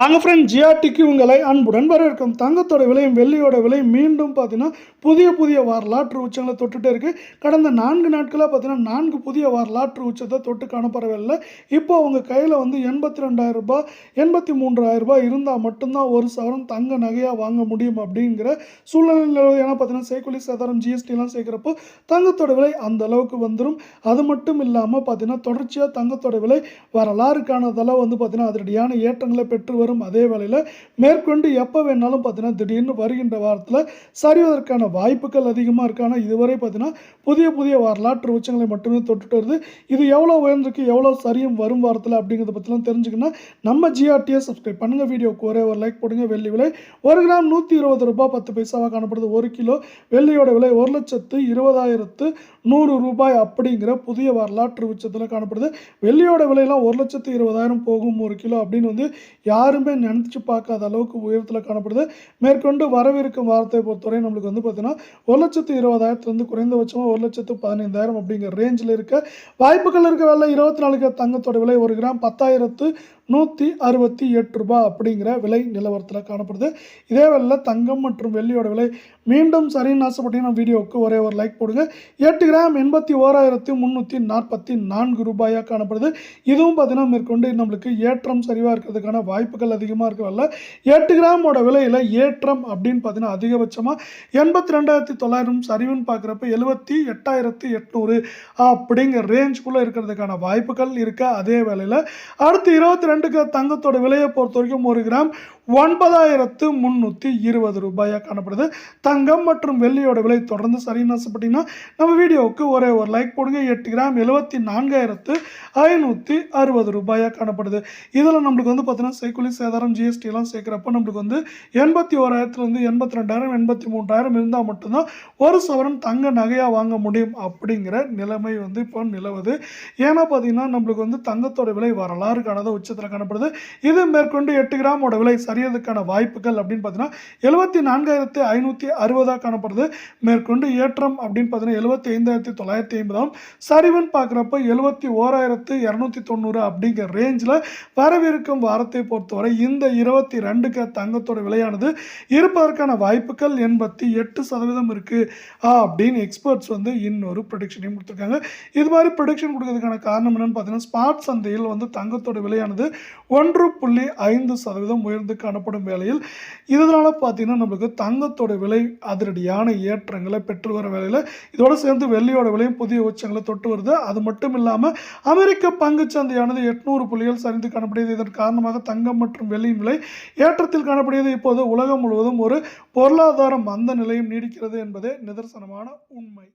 வாங்க ஃப்ரெண்ட் ஜிஆர்டிக்கு உங்களை அன்புடன் வரவேற்கும். தங்கத்தோட விலையும் வெள்ளியோட விலையும் மீண்டும் பார்த்தீங்கன்னா புதிய புதிய வரலாற்று உச்சங்களை தொட்டுட்டே இருக்குது கடந்த நான்கு நாட்களாக பார்த்தீங்கன்னா நான்கு புதிய வரலாற்று உச்சத்தை தொட்டு காணப்படவில்லை இப்போ அவங்க கையில் வந்து எண்பத்தி ரெண்டாயிரம் ரூபாய் எண்பத்தி மூன்றாயிரம் ரூபாய் இருந்தால் மட்டும்தான் ஒரு சவரம் தங்க நகையாக வாங்க முடியும் அப்படிங்கிற சூழ்நிலையில் ஏன்னா பார்த்தீங்கன்னா செய்கூலி சேதாரம் ஜிஎஸ்டிலாம் சேர்க்குறப்போ தங்கத்தோட விலை அந்த அளவுக்கு வந்துடும் அது மட்டும் இல்லாமல் பார்த்தீங்கன்னா தொடர்ச்சியாக தங்கத்தோட விலை வரலாறு காணதெல்லாம் வந்து பார்த்தீங்கன்னா அதிரடியான ஏற்றங்களை பெற்று வரும் அதே வேளையில் மேற்கொண்டு எப்போ வேணாலும் பார்த்தீங்கன்னா திடீர்னு வருகின்ற வாரத்தில் சரிவதற்கான வாய்ப்புகள் அதிகமாக இருக்கான ஆனால் இதுவரை பார்த்தீங்கன்னா புதிய புதிய வரலாற்று உச்சங்களை மட்டுமே தொட்டுட்டு வருது. இது எவ்வளோ உயர்ந்திருக்கு எவ்வளோ சரியும் வரும் வாரத்தில் அப்படிங்கிறத பற்றிலாம் தெரிஞ்சுக்கணும் நம்ம ஜிஆர்டியை சப்ஸ்கிரைப் பண்ணுங்கள் வீடியோவுக்கு ஒரே ஒரு லைக் போடுங்க. வெள்ளி விலை ஒரு கிராம் நூற்றி இருபது ரூபாய் பத்து பைசாவாக காணப்படுது. ஒரு கிலோ வெள்ளியோட விலை ஒரு லட்சத்து இருபதாயிரத்து நூறு ரூபாய் அப்படிங்கிற புதிய வரலாற்று உச்சத்தில் காணப்படுது. வெள்ளியோட விலையெல்லாம் ஒரு லட்சத்து இருபதாயிரம் போகும் ஒரு கிலோ அப்படின்னு வந்து யார் யாருமே நினச்சி பார்க்காத அளவுக்கு உயரத்தில் காணப்படுது. மேற்கொண்டு வரவிருக்கும் வாரத்தை பொறுத்தவரை நம்மளுக்கு வந்து பார்த்தீங்கன்னா ஒரு லட்சத்து இருபதாயிரத்துலேருந்து குறைந்தபட்சமாக ஒரு லட்சத்து பதினைந்தாயிரம் அப்படிங்கிற ரேஞ்சில் இருக்க வாய்ப்புகள் இருக்க வேலை இருபத்தி நாலு தங்கத்தோட விலை ஒரு கிராம் பத்தாயிரத்து நூற்றி அறுபத்தி எட்டு ரூபாய் அப்படிங்கிற விலை நிலவரத்தில் காணப்படுது. இதே வேளையில் தங்கம் மற்றும் வெள்ளியோட விலை மீண்டும் சரின்னு ஆசைப்பட்டீங்கன்னா வீடியோவுக்கு ஒரே ஒரு லைக் போடுங்க. எட்டு கிராம் எண்பத்தி ஓராயிரத்தி முந்நூற்றி நாற்பத்தி நான்கு ரூபாயாக காணப்படுது. இதுவும் பார்த்தீங்கன்னா மேற்கொண்டு நம்மளுக்கு ஏற்றம் சரிவாக இருக்கிறதுக்கான வாய்ப்புகள் அதிகமாக இருக்கவில்ல எட்டு கிராமோட விலையில் ஏற்றம் அப்படின்னு பார்த்தீங்கன்னா அதிகபட்சமாக எண்பத்தி ரெண்டாயிரத்தி தொள்ளாயிரம் சரிவுன்னு பார்க்குறப்ப எழுபத்தி எட்டாயிரத்தி எட்நூறு அப்படிங்கிற ரேஞ்சுக்குள்ளே இருக்கிறதுக்கான வாய்ப்புகள் இருக்க. அதே வேலையில் அடுத்து இருபத்தி ரெண்டுக்கு தங்கத்தோட விலையை பொறுத்த வரைக்கும் ஒரு கிராம் ஒன்பதாயிரத்து முந்நூற்றி இருபது ரூபாயாக காணப்படுது. தங்கம் மற்றும் வெள்ளியோட விலை தொடர்ந்து சரின்னு ஆசைப்பட்டீங்கன்னா நம்ம வீடியோவுக்கு ஒரே ஒரு லைக் போடுங்க. எட்டு கிராம் எழுபத்தி நான்காயிரத்து ஐநூற்றி அறுபது ரூபாயாக காணப்படுது. இதில் நம்மளுக்கு வந்து பார்த்தீங்கன்னா சைக்குலி சேதாரம் ஜிஎஸ்டி எல்லாம் சேர்க்குறப்ப நம்மளுக்கு வந்து எண்பத்தி ஓராயிரத்துலேருந்து எண்பத்தி ரெண்டாயிரம் எண்பத்தி மூன்றாயிரம் இருந்தால் மட்டும்தான் ஒரு சவரன் தங்க நகையாக வாங்க முடியும் அப்படிங்கிற நிலைமை வந்து இப்போ நிலவுது. ஏன்னா பார்த்தீங்கன்னா நம்மளுக்கு வந்து தங்கத்தோட விலை வரலாறு காணாத உச்சத்தில் காணப்படுது. இது மேற்கொண்டு எட்டு கிராமோட விலை சரியறதுக்கான வாய்ப்புகள் அப்படின்னு பார்த்தீங்கன்னா எழுபத்தி நான்காயிரத்தி ஐநூற்றி அறுபதாக காணப்படுது. மேற்கொண்டு ஏற்றம் அப்படின்னு பார்த்தீங்கன்னா எழுபத்தி ஐந்தாயிரத்தி தொள்ளாயிரத்தி ஐம்பதாம். சரிவுன்னு பார்க்குறப்ப எழுபத்தி ஓராயிரத்து இரநூத்தி தொண்ணூறு அப்படிங்கிற ரேஞ்சில் வரவிருக்கும் வாரத்தை பொறுத்தவரை இந்த இருபத்தி ரெண்டுக்கு தங்கத்தோட விலையானது இருப்பதற்கான வாய்ப்புகள் எண்பத்தி எட்டு சதவீதம் இருக்குது அப்படின்னு எக்ஸ்பர்ட்ஸ் வந்து இன்னொரு ப்ரொடிக்ஷனையும் கொடுத்துருக்காங்க. இது மாதிரி ப்ரொடிக்ஷன் கொடுக்கறதுக்கான காரணம் என்னன்னு பார்த்தீங்கன்னா ஸ்பாட் சந்தையில் வந்து தங்கத்தோட விலையானது ஒன்று புள்ளி ஐந்து சதவீதம் உயர்ந்து காணப்படும் வேளையில் இதனால் பார்த்திங்கன்னா நம்மளுக்கு தங்கத்தோட விலை அதிரடியான ஏற்றங்களை பெற்று வர வேலையில் இதோடு சேர்ந்து வெள்ளியோட விலையும் புதிய உச்சங்களை தொட்டு வருது. அது மட்டும் இல்லாமல் அமெரிக்க பங்குச்சந்தையானது எட்நூறு புள்ளிகள் சரிந்து காணப்படுகிறது. இதன் காரணமாக தங்கம் மற்றும் வெள்ளியின் விலை ஏற்றத்தில் காணப்படுகிறது. இப்போது உலகம் முழுவதும் ஒரு பொருளாதார மந்த நிலையும் நீடிக்கிறது என்பதே நிதர்சனமான உண்மை.